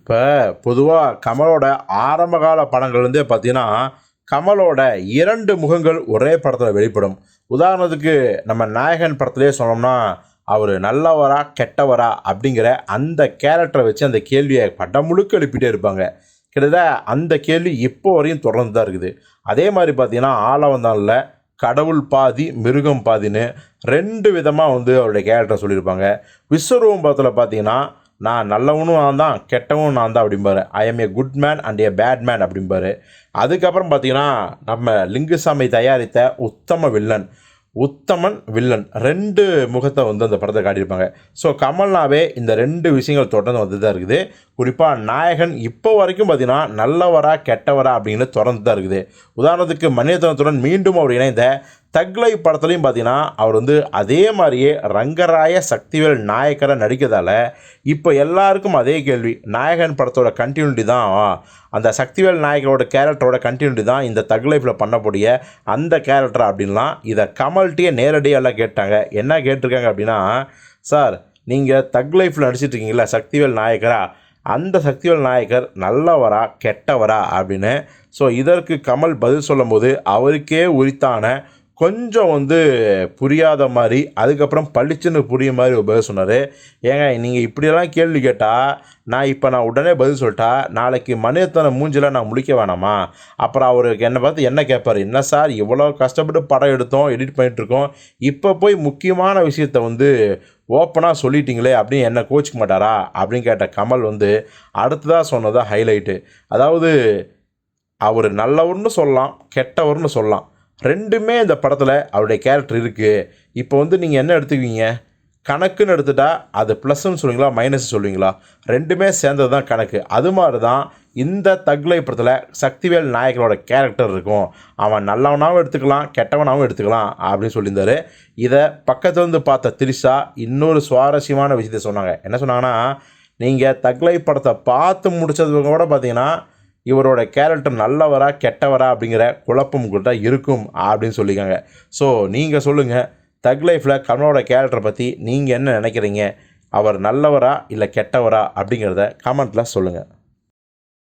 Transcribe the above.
இப்போ பொதுவாக கமலோட ஆரம்பகால படங்கள்லேருந்தே பார்த்தீங்கன்னா கமலோட இரண்டு முகங்கள் ஒரே படத்தில் வெளிப்படும். உதாரணத்துக்கு நம்ம நாயகன் படத்துலேயே சொன்னோம்னா அவர் நல்லவரா கெட்டவரா அப்படிங்கிற அந்த கேரக்டரை வச்சு அந்த கேள்வியை படம் முழுக்க எழுப்பிட்டே இருப்பாங்க. கிட்டத்தட்ட அந்த கேள்வி இப்போ வரையும் தொடர்ந்து தான் இருக்குது. அதே மாதிரி பார்த்தீங்கன்னா ஆளவந்தானில் கடவுள் பாதி மிருகம் பாதின்னு ரெண்டு விதமாக வந்து அவருடைய கேரக்டர் சொல்லியிருப்பாங்க. விஸ்வரூபம் படத்தில் பார்த்தீங்கன்னா நான் நல்லவனும் நான் தான் கெட்டவனும் நான் தான் அப்படிம்பாரு. I am a good man and a bad man அப்படிம்பாரு. அதுக்கப்புறம் பார்த்தீங்கன்னா நம்ம லிங்குசாமி தயாரித்த உத்தம வில்லன் உத்தமன் வில்லன் ரெண்டு முகத்தை வந்து அந்த படத்தை காட்டியிருப்பாங்க. ஸோ கமல்னாவே இந்த ரெண்டு விஷயங்கள் தொடர்ந்து வந்து தான் இருக்குது. குறிப்பாக நாயகன் இப்போ வரைக்கும் பார்த்தீங்கன்னா நல்லவரா கெட்டவரா அப்படின்னு தொடர்ந்து தான் இருக்குது. உதாரணத்துக்கு மணியத்தனத்துடன் மீண்டும் அவர் இணைந்த தக்லை படத்துலையும் பார்த்தீங்கன்னா அவர் வந்து அதே மாதிரியே ரங்கராய சக்திவேல் நாயக்கரை நடிக்கிறதால இப்போ எல்லாருக்கும் அதே கேள்வி. நாயகன் படத்தோட கண்டினியூட்டி தான். அந்த சக்திவேல் நாயக்கரோட கேரக்டரோட கண்டினியூட்டி தான் இந்த தக் லைஃப்பில் பண்ணக்கூடிய அந்த கேரக்டர் அப்படின்லாம் இதை கமல்ட்டியே நேரடியாக எல்லாம் கேட்டாங்க. என்ன கேட்டிருக்காங்க அப்படின்னா சார் நீங்கள் தக் லைஃப்பில் நடிச்சிட்டு இருக்கீங்களா சக்திவேல் நாயக்கரா? அந்த சக்திவேல் நாயக்கர் நல்லவரா கெட்டவரா? அப்படின்னு. ஸோ இதற்கு கமல் பதில் சொல்லும்போது அவருக்கே உரித்தான கொஞ்சம் வந்து புரியாத மாதிரி அதுக்கப்புறம் பளிச்சுன்னு புரிய மாதிரி ஒரு பதில் சொன்னார். ஏங்க நீங்கள் இப்படியெல்லாம் கேள்வி கேட்டால் நான் இப்போ நான் உடனே பதில் சொல்லிட்டா நாளைக்கு மனிதத்தனை மூஞ்சில் நான் முழிக்க வேணாமா? அப்புறம் அவருக்கு என்னை பார்த்து என்ன கேட்பார்? என்ன சார் இவ்வளோ கஷ்டப்பட்டு படம் எடுத்தோம் எடிட் பண்ணிகிட்ருக்கோம் இப்போ போய் முக்கியமான விஷயத்த வந்து ஓப்பனாக சொல்லிட்டீங்களே அப்படின்னு என்ன கோச்சிக்க மாட்டாரா? அப்படின்னு கேட்ட கமல் வந்து அடுத்ததாக சொன்னதாக ஹைலைட்டு அதாவது அவர் நல்லவர்னு சொல்லலாம் கெட்டவர்னு சொல்லலாம். ரெண்டுமே இந்த படத்தில் அவருடைய கேரக்டர் இருக்குது இப்போ வந்து நீங்கள் என்ன எடுத்துக்குவீங்க? கணக்குன்னு எடுத்துட்டா அது ப்ளஸ்ன்னு சொல்லுவீங்களா மைனஸ் சொல்லுவீங்களா? ரெண்டுமே சேர்ந்தது தான் கணக்கு. அது மாதிரி தான் இந்த தக்லை படத்தில் சக்திவேல் நாயக்கரோட கேரக்டர் இருக்கும். அவன் நல்லவனாகவும் எடுத்துக்கலாம் கெட்டவனாகவும் எடுத்துக்கலாம் அப்படின்னு சொல்லியிருந்தாரு. இதை பக்கத்தில் இருந்து பார்த்த திரிஷா இன்னொரு சுவாரஸ்யமான விஷயத்தை சொன்னாங்க. என்ன சொன்னாங்கன்னா நீங்கள் தக்லை படத்தை பார்த்து முடிச்சது கூட பார்த்தீங்கன்னா இவரோட கேரக்டர் நல்லவரா கெட்டவரா அப்படிங்கிற குழப்பம் உங்கள்கிட்ட இருக்கும் அப்படின்னு சொல்லியிருக்காங்க. ஸோ நீங்கள் சொல்லுங்கள் தக் லைஃப்பில் கமலோட கேரக்டரை பற்றி நீங்கள் என்ன நினைக்கிறீங்க? அவர் நல்லவரா இல்லை கெட்டவரா அப்படிங்கிறத கமெண்ட்டில் சொல்லுங்கள்